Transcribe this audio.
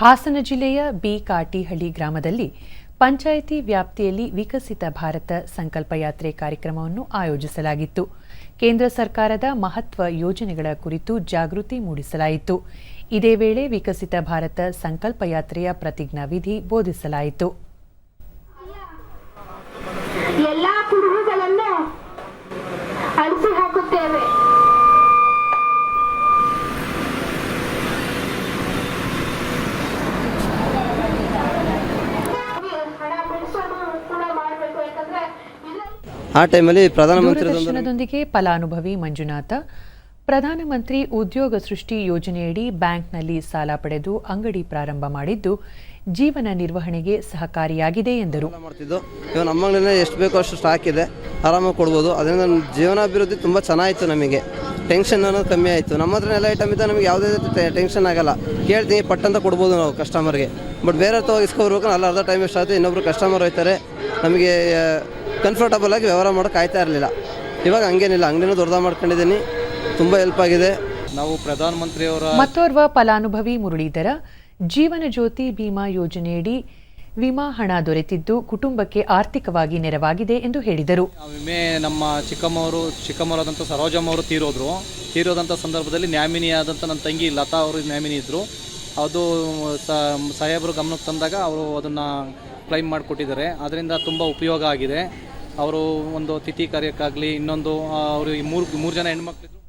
ಹಾಸನ ಜಿಲ್ಲೆಯ ಬಿ ಕಾಟಿಹಳ್ಳಿ ಗ್ರಾಮದಲ್ಲಿ ಪಂಚಾಯಿತಿ ವ್ಯಾಪ್ತಿಯಲ್ಲಿ ವಿಕಸಿತ ಭಾರತ ಸಂಕಲ್ಪ ಯಾತ್ರೆ ಕಾರ್ಯಕ್ರಮವನ್ನು ಆಯೋಜಿಸಲಾಗಿತ್ತು. ಕೇಂದ್ರ ಸರ್ಕಾರದ ಮಹತ್ವ ಯೋಜನೆಗಳ ಕುರಿತು ಜಾಗೃತಿ ಮೂಡಿಸಲಾಯಿತು. ಇದೇ ವೇಳೆ ವಿಕಸಿತ ಭಾರತ ಸಂಕಲ್ಪ ಯಾತ್ರೆಯ ಪ್ರತಿಜ್ಞಾ ವಿಧಿ ಬೋಧಿಸಲಾಯಿತು. ಆ ಟೈಮಲ್ಲಿ ಪ್ರಧಾನಮಂತ್ರಿ ಫಲಾನುಭವಿ ಮಂಜುನಾಥ ಪ್ರಧಾನಮಂತ್ರಿ ಉದ್ಯೋಗ ಸೃಷ್ಟಿ ಯೋಜನೆಯಡಿ ಬ್ಯಾಂಕ್ನಲ್ಲಿ ಸಾಲ ಪಡೆದು ಅಂಗಡಿ ಪ್ರಾರಂಭ ಮಾಡಿದ್ದು ಜೀವನ ನಿರ್ವಹಣೆಗೆ ಸಹಕಾರಿಯಾಗಿದೆ ಎಂದರು. ಇವಾಗ ನಮ್ಮ ಎಷ್ಟು ಬೇಕೋ ಅಷ್ಟು ಸ್ಟಾಕ್ ಇದೆ. ಆರಾಮಾಗಿ ಕೊಡ್ಬೋದು. ಅದರಿಂದ ಜೀವನಾಭಿವೃದ್ಧಿ ತುಂಬ ಚೆನ್ನಾಗಿತ್ತು ನಮಗೆ. ಟೆನ್ಷನ್ ಅನ್ನೋದು ಕಮ್ಮಿ ಆಯಿತು. ನಮ್ಮ ಹತ್ರ ಎಲ್ಲ ಐಟಮ್ ಇದ್ದ ನಮಗೆ ಯಾವುದೇ ರೀತಿ ಟೆನ್ಷನ್ ಆಗಲ್ಲ. ಕೇಳ್ತೀನಿ ಪಟ್ಟಂತ ಕೊಡ್ಬೋದು ನಾವು ಕಸ್ಟಮರ್ಗೆ ಬಟ್ ಬೇರೆ ಹೋಗಿ ಅಲ್ಲ ಅಲ್ಲಿ ಅರ್ಧ ಟೈಮ್ ಎಷ್ಟಾಗುತ್ತೆ ಇನ್ನೊಬ್ರು ಕಸ್ಟಮರ್ ಹೋಯ್ತಾರೆ ನಮಗೆ ಕಂಫರ್ಟಬಲ್ ಆಗಿ ವ್ಯವಹಾರ ಮಾಡೋಕೆ ಆಯ್ತಾ ಇರಲಿಲ್ಲ. ಇವಾಗ ಹಂಗೇನಿಲ್ಲ ಅಂಗಡಿನೂ ದೊಡ್ಡದಾಗಿ ಮಾಡ್ಕೊಂಡಿದ್ದೀನಿ. ತುಂಬ ಹೆಲ್ಪ್ ಆಗಿದೆ. ನಾವು ಪ್ರಧಾನಮಂತ್ರಿಯವರ ಮತ್ತೋರ್ವ ಫಲಾನುಭವಿ ಮುರಳೀಧರ ಜೀವನ ಜ್ಯೋತಿ ಬಿಮಾ ಯೋಜನೆಯಡಿ ವಿಮಾ ಹಣ ದೊರೆತಿದ್ದು ಕುಟುಂಬಕ್ಕೆ ಆರ್ಥಿಕವಾಗಿ ನೆರವಾಗಿದೆ ಎಂದು ಹೇಳಿದರು. ವಿಮೆ ನಮ್ಮ ಚಿಕ್ಕಮ್ಮವರು ಚಿಕ್ಕಮ್ಮರಾದಂಥ ಸರೋಜಮ್ಮ ಅವರು ತೀರೋದ್ರು. ತೀರೋದಂಥ ಸಂದರ್ಭದಲ್ಲಿ ನ್ಯಾಮಿನಿ ಆದಂಥ ನನ್ನ ತಂಗಿ ಲತಾ ಅವರು ನ್ಯಾಮಿನಿ ಇದ್ದರು ಅದು ಸಾಹೇಬರು ಗಮನಕ್ಕೆ ತಂದಾಗ ಅವರು ಅದನ್ನು ಕ್ಲೈಮ್ ಮಾಡಿಕೊಟ್ಟಿದ್ದಾರೆ. ಅದರಿಂದ ತುಂಬ ಉಪಯೋಗ ಆಗಿದೆ. ಅವರು ಒಂದು ತಿಥಿ ಕಾರ್ಯಕ್ಕಾಗಲಿ ಇನ್ನೊಂದು ಅವರು ಈ ಮೂರು ಮೂರು ಜನ ಹೆಣ್ಮಕ್ಳಿದ್ರು.